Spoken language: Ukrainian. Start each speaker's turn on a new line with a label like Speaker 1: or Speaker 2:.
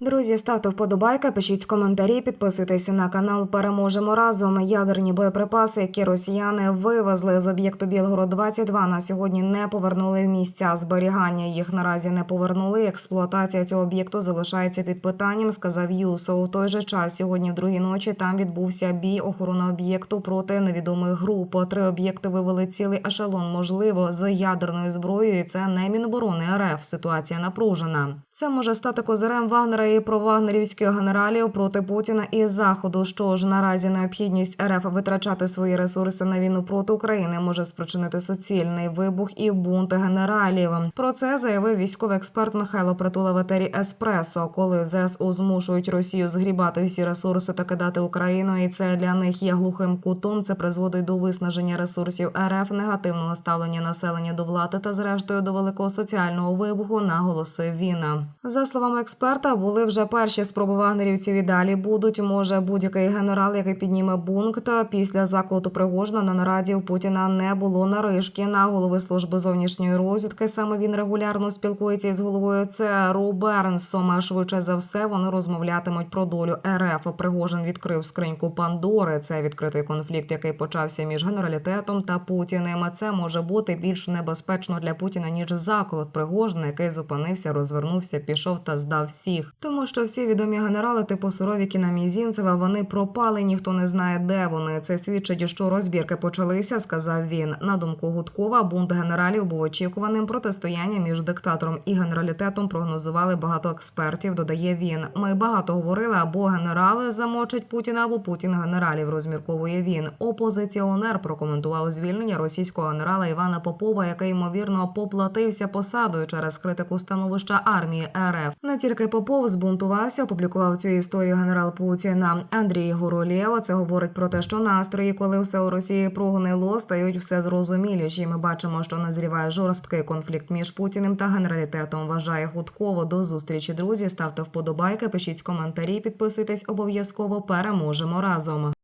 Speaker 1: Друзі, ставте вподобайка, пишіть коментарі, підписуйтесь на канал. Переможемо разом. Ядерні боєприпаси, які росіяни вивезли з об'єкту Білгород 22 на сьогодні не повернули в місця зберігання. Їх наразі не повернули. Експлуатація цього об'єкту залишається під питанням. Сказав Юсо. У той же час сьогодні в другій ночі там відбувся бій охорони об'єкту проти невідомих груп. Три об'єкти вивели цілий ешелон, можливо, з ядерною зброєю. І Це не міноборони РФ. Ситуація напружена. Це може стати козирем Вагнера і провагнерівських генералів проти Путіна і Заходу. Що ж наразі необхідність РФ витрачати свої ресурси на війну проти України може спричинити суцільний вибух і бунт генералів. Про це заявив військовий експерт Михайло Притула в етері Еспресо, коли ЗСУ змушують Росію згрібати всі ресурси та кидати Україну, і це для них є глухим кутом. Це призводить до виснаження ресурсів РФ, негативного ставлення населення до влади та, зрештою, до великого соціального вибуху, наголосив він. За словами експерта, були вже перші спроби вагнерівців і далі будуть. Може будь-який генерал, який підніме пункт після заколоту Пригожина на нараді у Путіна не було нарижки на голови служби зовнішньої розвідки. Саме він регулярно спілкується із головою ЦРУ Бернсом. А швидше за все вони розмовлятимуть про долю РФ. Пригожин відкрив скриньку Пандори. Це відкритий конфлікт, який почався між генералітетом та Путіним. А це може бути більш небезпечно для Путіна ніж заколот Пригожина, який зупинився, розвернувся, пішов та здав всіх. Тому що всі відомі генерали, типу Суровікіна Мізінцева, вони пропали. Ніхто не знає, де вони. Це свідчить, що розбірки почалися. Сказав він. На думку Гудкова, бунт генералів був очікуваним. Протистояння між диктатором і генералітетом прогнозували багато експертів. Додає він. Ми багато говорили або генерали замочать Путіна, або Путін генералів. Розмірковує він. Опозиціонер прокоментував звільнення російського генерала Івана Попова, який ймовірно поплатився посадою через критику становища армії РФ. Не тільки Попов збунтувався, опублікував цю історію генерал Путіна. Андрій Горолєва. це говорить про те, що настрої, коли все у Росії прогнило, стають все зрозуміліші. Ми бачимо, що назріває жорсткий конфлікт між Путіним та генералітетом. Вважає Гудково. До зустрічі, друзі. Ставте вподобайки, пишіть коментарі, підписуйтесь обов'язково. Переможемо разом.